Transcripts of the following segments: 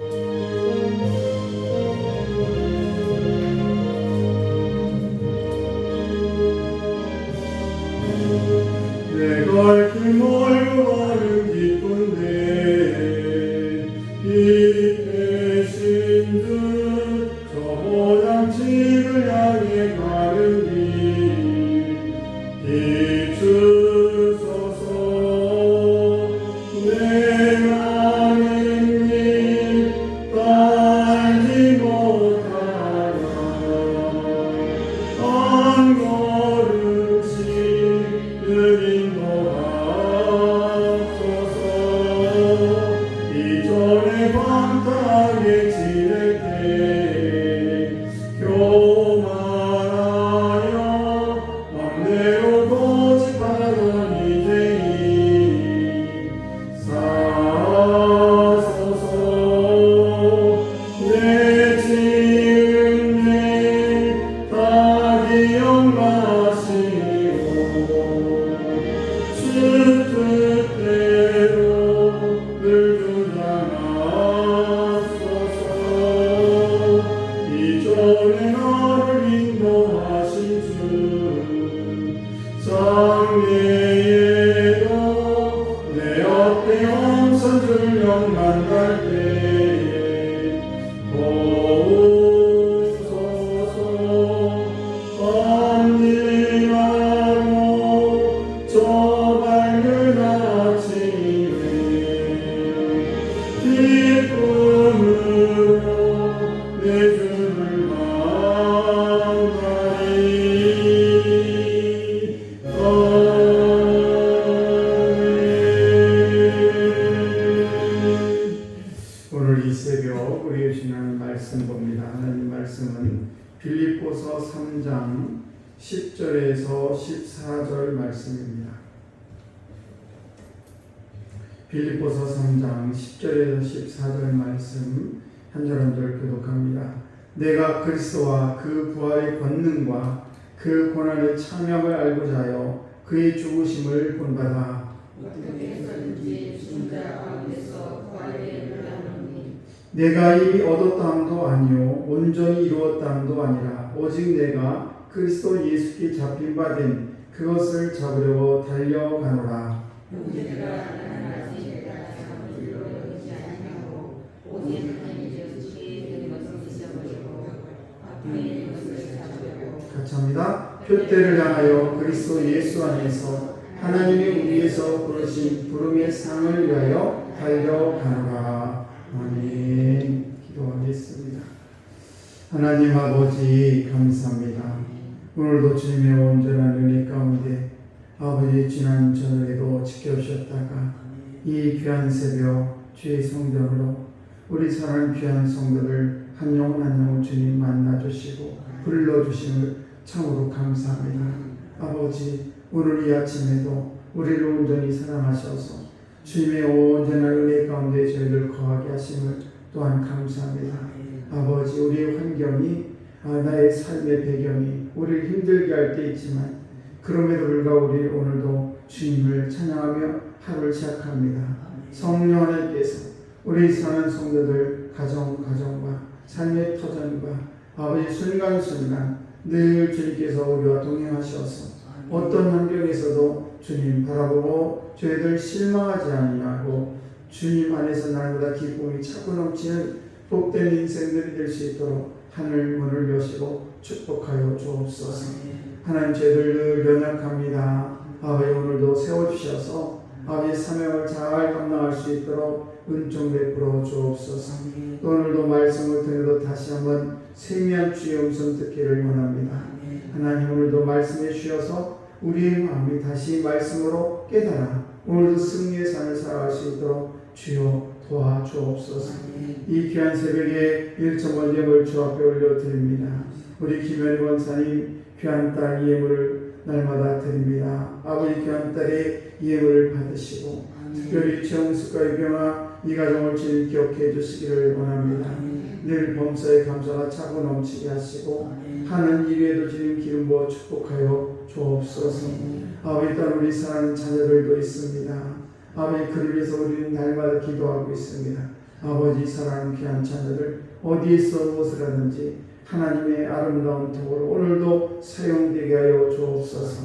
내 이전에 나를 인도하신 주. 장래에도 내 앞에 영선 줄령 만날 때에 도우소서. 언니라고 저 밝은 아침에 기쁨으로 내 빌립보서 3장 10절에서 14절 말씀 한 절 한 절 교독합니다. 내가 그리스도와 그 부활의 권능과 그 고난의 참여를 알고자 하여 그의 죽으심을 본받아. 내가 이미 얻었다함도 아니요. 온전히 이루었다함도 아니라 오직 내가 그리스도 예수께 잡힌 바 된 그것을 잡으려고 달려가노라 찾으려고 같이 합니다. 표대를 향하여 그리스도 예수 안에서 하나님이 우리에서 부르신 부름의 상을 위하여 달려가노라. 아멘. 기도하겠습니다. 하나님 아버지 감사합니다. 오늘도 주님의 온전한 은혜 가운데 아버지 지난 저녁에도 지켜주셨다가 이 귀한 새벽 주의 성전으로 우리 사랑하는 귀한 성도들 한 영혼 한 영혼 주님 만나주시고 불러주심을 참으로 감사합니다 아버지 오늘 이 아침에도 우리를 온전히 사랑하셔서 주님의 온전한 은혜 가운데 저희를 거하게 하심을 또한 감사합니다 아버지 우리의 환경이 아, 나의 삶의 배경이 우리를 힘들게 할 때 있지만 그럼에도 불구하고 우리 오늘도 주님을 찬양하며 하루를 시작합니다. 성령 하나님께서 우리 사는 성도들 가정 가정과 삶의 터전과 아버지 순간순간 늘 주님께서 우리와 동행하셔서 어떤 환경에서도 주님 바라보고 저희들 실망하지 아니하고 주님 안에서 날마다 기쁨이 차고 넘치는 복된 인생들이 될 수 있도록 하늘 문을 여시고 축복하여 주옵소서. 하나님 저희들 늘 연약합니다. 아버지 오늘도 세워주셔서 아버지 사명을 잘 감당할 수 있도록 은총 베풀어 주옵소서. 또 오늘도 말씀을 통해서 다시 한번 세미한 주의 음성 듣기를 원합니다. 하나님 오늘도 말씀해 주셔서 우리의 마음이 다시 말씀으로 깨달아 오늘도 승리의 삶을 살아갈 수 있도록 주여 도와주옵소서. 이 귀한 새벽에 일점 원령을 주 앞에 올려드립니다. 우리 김현희 원사님 귀한 딸 예물을 날마다 드립니다. 아버지 귀한 딸의 예물을 받으시고 특별히 정숙과 유경아 이 가정을 주님 기억해 주시기를 원합니다. 늘 범사에 감사가 차고 넘치게 하시고 하는 일에도 주님 기름 부어 축복하여 주옵소서. 아버지 딸 우리 사랑하는 자녀들도 있습니다. 아버지 그를 위해서 우리는 날마다 기도하고 있습니다. 아버지 사랑하는 귀한 자녀들 어디에서 무엇을 하든지 하나님의 아름다운 덕으로 오늘도 사용되게 하여 주옵소서.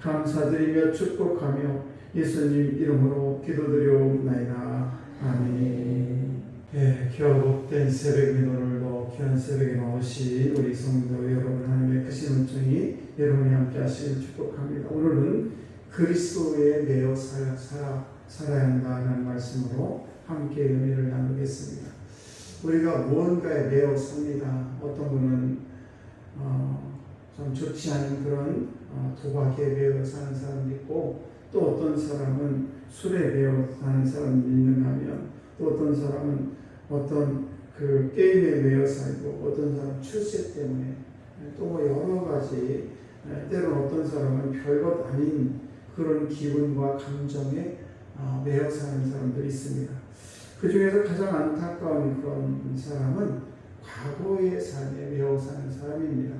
감사드리며 축복하며 예수님 이름으로 기도드려옵나이다. 아멘. 예, 귀하고 복된 새벽인 오늘도 귀한 새벽에 나오신 우리 성도 여러분 하나님의 크신 은총이 여러분이 함께 하시길 축복합니다. 오늘은 그리스도에 매여 살아, 살아, 살아야 한다는 말씀으로 함께 의미를 나누겠습니다 우리가 무언가에 매여 삽니다 어떤 분은 어, 좀 좋지 않은 그런 어, 도박에 매여 사는 사람도 있고 또 어떤 사람은 술에 매여 사는 사람도 있는가 하면 또 어떤 사람은 어떤 그 게임에 매여 살고 어떤 사람 출세 때문에 또뭐 여러 가지 에, 때로는 어떤 사람은 별것 아닌 그런 기분과 감정에 어, 매여 사는 사람들이 있습니다. 그 중에서 가장 안타까운 그런 사람은 과거의 삶에 매여 사는 사람입니다.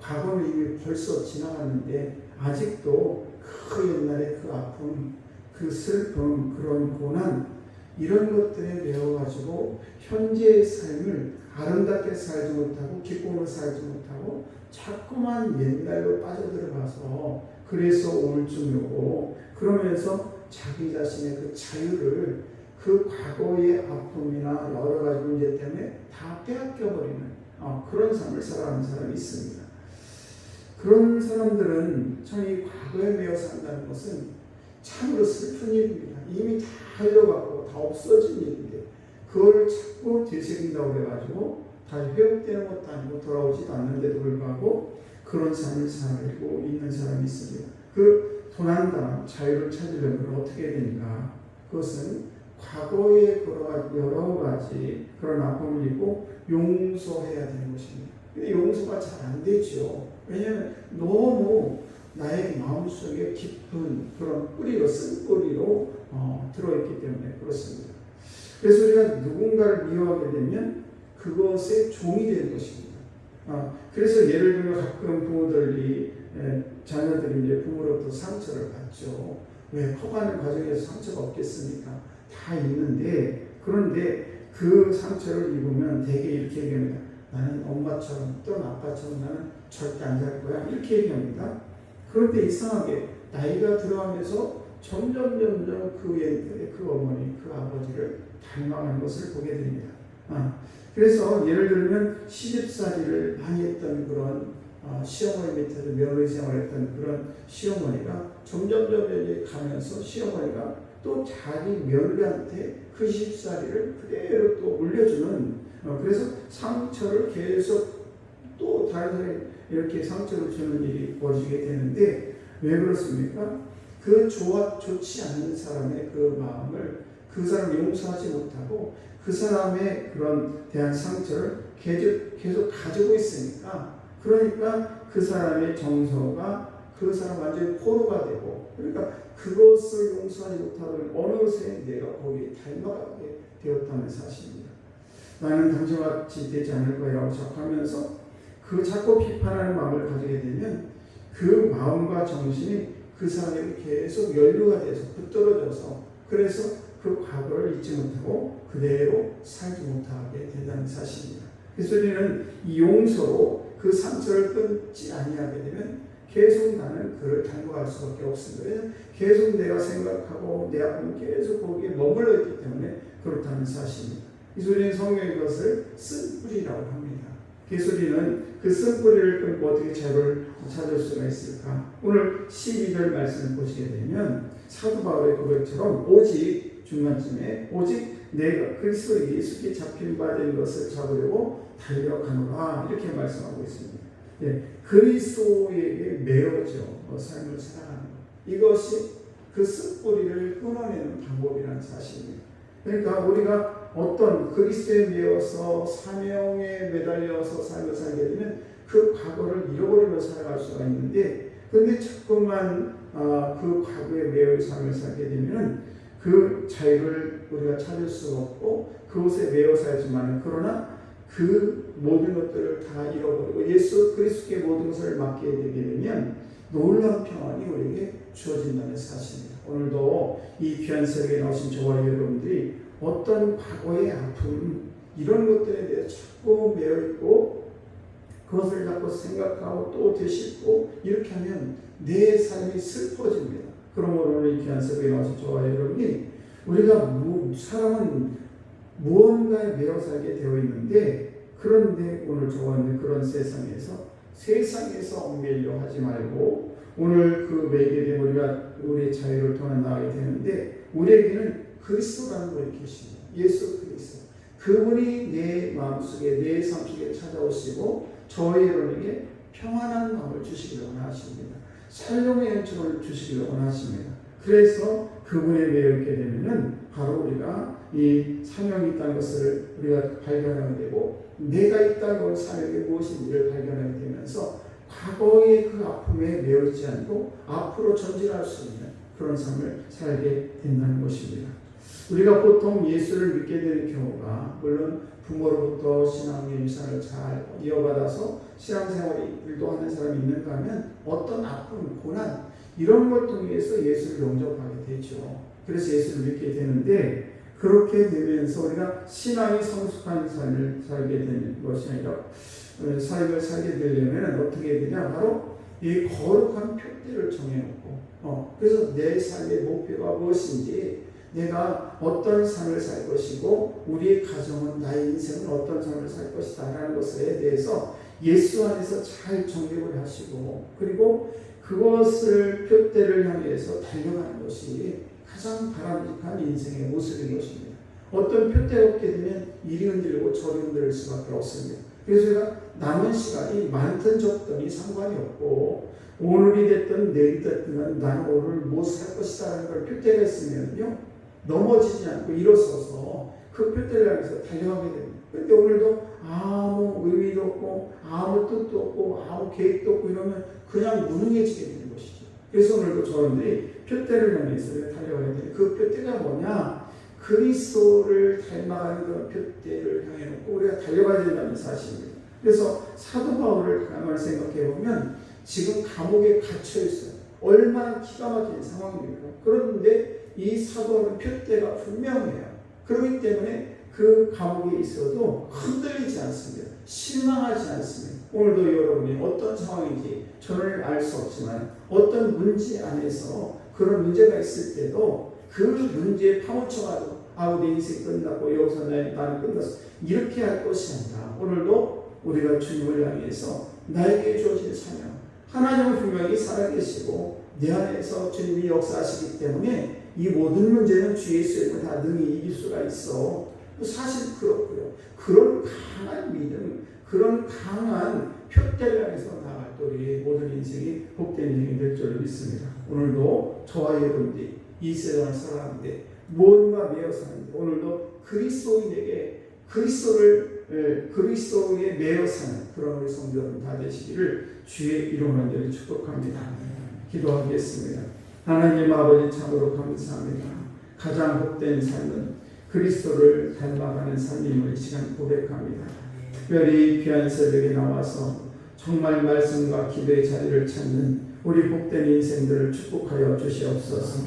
과거는 이미 벌써 지나갔는데 아직도 그 옛날의 그 아픔, 그 슬픔, 그런 고난 이런 것들에 매여가지고 현재의 삶을 아름답게 살지 못하고 기쁨으로 살지 못하고 자꾸만 옛날로 빠져들어가서 그래서 우울증이 오고 그러면서 자기 자신의 그 자유를 그 과거의 아픔이나 여러 가지 문제 때문에 다 빼앗겨버리는 어, 그런 삶을 살아가는 사람이 있습니다. 그런 사람들은 참 이 과거에 매여 산다는 것은 참으로 슬픈 일입니다. 이미 다 흘러가고 다 없어진 일인데 그걸 자꾸 되새긴다고 해가지고 다시 회복되는 것도 아니고 돌아오지도 않는데도 불구하고 그런 삶을 살고 있는 사람이 있습니다. 그 도난당 자유를 찾으려면 어떻게 해야 되는가? 그것은 과거의 여러 가지 그런 아픔을 입고 용서해야 되는 것입니다. 근데 용서가 잘 안 되죠. 왜냐하면 너무 나의 마음속에 깊은 그런 뿌리로 쓴 뿌리로 어, 들어있기 때문에 그렇습니다. 그래서 우리가 누군가를 미워하게 되면 그것의 종이 되는 것입니다. 어, 그래서 예를 들면 가끔 부모들이 에, 자녀들이 이제 부모로부터 상처를 받죠. 왜 커가는 과정에서 상처가 없겠습니까? 다 있는데 그런데 그 상처를 입으면 대개 이렇게 얘기합니다. 나는 엄마처럼 또는 아빠처럼 나는 절대 안 살 거야 이렇게 얘기합니다. 그런데 이상하게 나이가 들어가면서 점점 점점 그 옛날의 그 어머니 그 아버지를 닮아가는 것을 보게 됩니다. 아, 그래서 예를 들면 시집살이를 많이 했던 그런 어, 시어머니 밑에서 며느리 생활했던 그런 시어머니가 점점 점점 가면서 시어머니가 또 자기 며느리한테 그 시집살이를 그대로 또 물려주는 어, 그래서 상처를 계속 또 다른 사람이 이렇게 상처를 주는 일이 벌어지게 되는데 왜 그렇습니까? 그 좋아 좋지 않은 사람의 그 마음을 그 사람 용서하지 못하고 그 사람의 그런 대한 상처를 계속 계속 가지고 있으니까 그러니까 그 사람의 정서가 그 사람 완전히 포로가 되고 그러니까 그것을 용서하지 못하면 어느새 내가 거기에 닮아가게 되었다는 사실입니다. 나는 당신과 같이 되지 않을 거라고 생각하면서 그 자꾸 비판하는 마음을 가지게 되면 그 마음과 정신이 그 사람에게 계속 연루가 돼서 붙들어져서 그래서 그 과거를 잊지 못하고 그대로 살지 못하게 된다는 사실입니다. 그래서 우리는 이 용서로 그 상처를 끊지 아니하게 되면 계속 나는 그를 닮아갈 수밖에 없습니다. 계속 내가 생각하고 내 아픔은 계속 거기에 머물러 있기 때문에 그렇다는 사실입니다. 이 소리는 성경의 것을 쓴 뿌리라고 합니다. 개소리는 그 쓴 뿌리를 끊고 어떻게 자유를 찾을 수가 있을까? 오늘 12절 말씀을 보시게 되면 사도 바울의 고백처럼 오직 중간쯤에 오직 내가 그리스도 예수께 잡힌 바 된 것을 잡으려고 달려가노라 이렇게 말씀하고 있습니다. 예, 그리스도에게 매어져 삶을 살아가는 것 이것이 그 쓴뿌리를 끊어내는 방법이라는 사실입니다. 그러니까 우리가 어떤 그리스도에 매어서 사명에 매달려서 삶을 살게 되면 그 과거를 잃어버리며 살아갈 수가 있는데 근데 자꾸만 어, 그 과거에 매여 삶을 살게 되면 그 자유를 우리가 찾을 수 없고 그곳에 매여 살지만 그러나 그 모든 것들을 다 잃어버리고 예수 그리스도께 모든 것을 맡게 되게 되면 놀라운 평안이 우리에게 주어진다는 사실입니다. 오늘도 이 귀한 새벽에 나오신 저와 여러분들이 어떤 과거의 아픔 이런 것들에 대해 자꾸 매여 있고 그것을 자꾸 생각하고 또 되씹고 이렇게 하면 내 삶이 슬퍼집니다. 그러므로 오늘 이 귀한 새벽에 나와서 저와 여러분이 우리가 무, 사람은 무언가에 매여 살게 되어 있는데 그런데 오늘 저와 있는 그런 세상에서 세상에서 얽매려 하지 말고 오늘 그 매개된 우리가 우리의 자유를 통해 나가게 되는데 우리에게는 그리스도라는 분이 계십니다. 예수 그리스도. 그분이 내 마음속에 내 삶 속에 찾아오시고 저희 여러분에게 평안한 마음을 주시기를 원하십니다. 살롱의 연초를 주시기를 원하십니다. 그래서 그분에 매여 있게 되면은 바로 우리가 이 사명이 있다는 것을 우리가 발견하게 되고 내가 있다는 걸 사명이 무엇인지를 발견하게 되면서 과거의 그 아픔에 매여 있지 않고 앞으로 전진할 수 있는 그런 삶을 살게 된다는 것입니다. 우리가 보통 예수를 믿게 되는 경우가 물론 부모로부터 신앙의 유산을 잘 이어받아서 신앙생활을 일도하는 사람이 있는가 하면 어떤 아픔, 고난 이런 걸 통해서 예수를 영접하게 되죠. 그래서 예수를 믿게 되는데 그렇게 되면서 우리가 신앙이 성숙한 삶을 살게 되는 것이 아니라 어, 삶을 살게 되려면 어떻게 되냐? 바로 이 거룩한 표대를 정해놓고 어, 그래서 내 삶의 목표가 무엇인지 내가 어떤 삶을 살 것이고 우리의 가정은 나의 인생은 어떤 삶을 살 것이다 라는 것에 대해서 예수 안에서 잘 정립을 하시고 그리고 그것을 표대를 향해서 달려가는 것이 가장 바람직한 인생의 모습인 것입니다. 어떤 표대가 없게 되면 이리 흔들리고 저리 흔들릴 수밖에 없습니다. 그래서 제가 남은 시간이 많든 적든이 상관이 없고 오늘이 됐든 내일이 됐든 나는 오늘 못살 것이다 라는 걸 표대가 있으면요 넘어지지 않고 일어서서 그 표대를 향해서 달려가게 됩니다. 근데 오늘도 아무 의미도 없고 아무 뜻도 없고 아무 계획도 없고 이러면 그냥 무능해지게 되는 것이죠. 그래서 오늘도 저런들이 표대를 향해서 달려가야 되는 그 표대가 뭐냐? 그리스도를 닮아가는 그런 표대를 향해 놓고 우리가 달려가야 된다는 사실입니다. 그래서 사도 바울을 가만히 생각해 보면 지금 감옥에 갇혀 있어요. 얼마나 기가 막힌 상황입니까? 그런데 이 사도는 표대가 분명해요. 그렇기 때문에 그 감옥에 있어도 흔들리지 않습니다. 실망하지 않습니다. 오늘도 여러분이 어떤 상황인지 저는 알 수 없지만 어떤 문제 안에서 그런 문제가 있을 때도 그 문제에 파묻혀가지고 아우 내 인생 끝났고 여기서 내, 나는 끝났어 이렇게 할 것이 아니라 오늘도 우리가 주님을 향해서 나에게 주어진 사명 하나님은 분명히 살아계시고 내 안에서 주님이 역사하시기 때문에 이 모든 문제는 주 예수에서 다 능히 이길 수가 있어. 사실 그렇고요. 그런 강한 믿음, 그런 강한 표대를 향해서 나갈 때 우리 모든 인생이 복된 인생이 될 줄 믿습니다. 오늘도 저와 여러분들이 이 세상을 살아가는데 무언가 매여 사는데 오늘도 그리스도인에게 그리스도를 예, 그리스도에 매여 사는 그런 우리 성도들 다 되시기를 주의 이름으로 간절히 축복합니다. 기도하겠습니다. 하나님 아버지 참으로 감사합니다. 가장 복된 삶은 그리스도를 닮아가는 삶임을 이 시간 고백합니다. 특별히 귀한 새벽에 나와서 정말 말씀과 기도의 자리를 찾는 우리 복된 인생들을 축복하여 주시옵소서.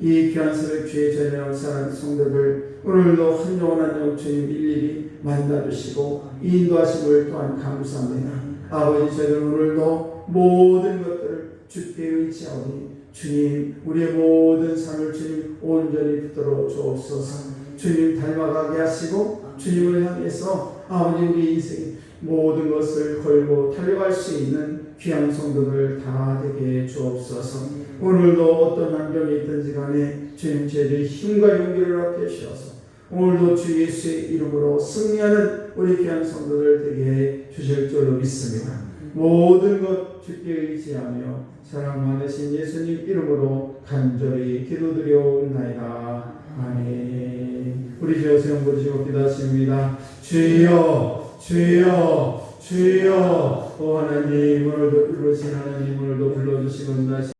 이 귀한 새벽 주의 전에 사는 성도들 오늘도 한 영혼 한 영혼 주님 일일이 만나주시고 인도하심을 또한 감사합니다. 아버지 저희들 오늘도 모든 것들을 주께 의지하오니 주님 우리의 모든 삶을 주님 온전히 붙들어 주옵소서 주님 닮아가게 하시고 주님을 향해서 아버지 우리 인생 모든 것을 걸고 달려갈 수 있는 귀한 성도들 다 되게 주옵소서 오늘도 어떤 환경이 있든지 간에 주님 저희들이 힘과 용기를 얻게 주셔서 오늘도 주 예수의 이름으로 승리하는 우리 귀한 성도들 되게 주실 줄로 믿습니다. 모든 것 주께 의지하며 사랑 많으신 예수님 이름으로 간절히 기도드려옵나이다. 아멘. 우리 주 여성 부르시고 기도하십니다. 주여, 주여, 주여, 오 하나님 오늘도 부르신 하나님 오늘도 불러주시고 다시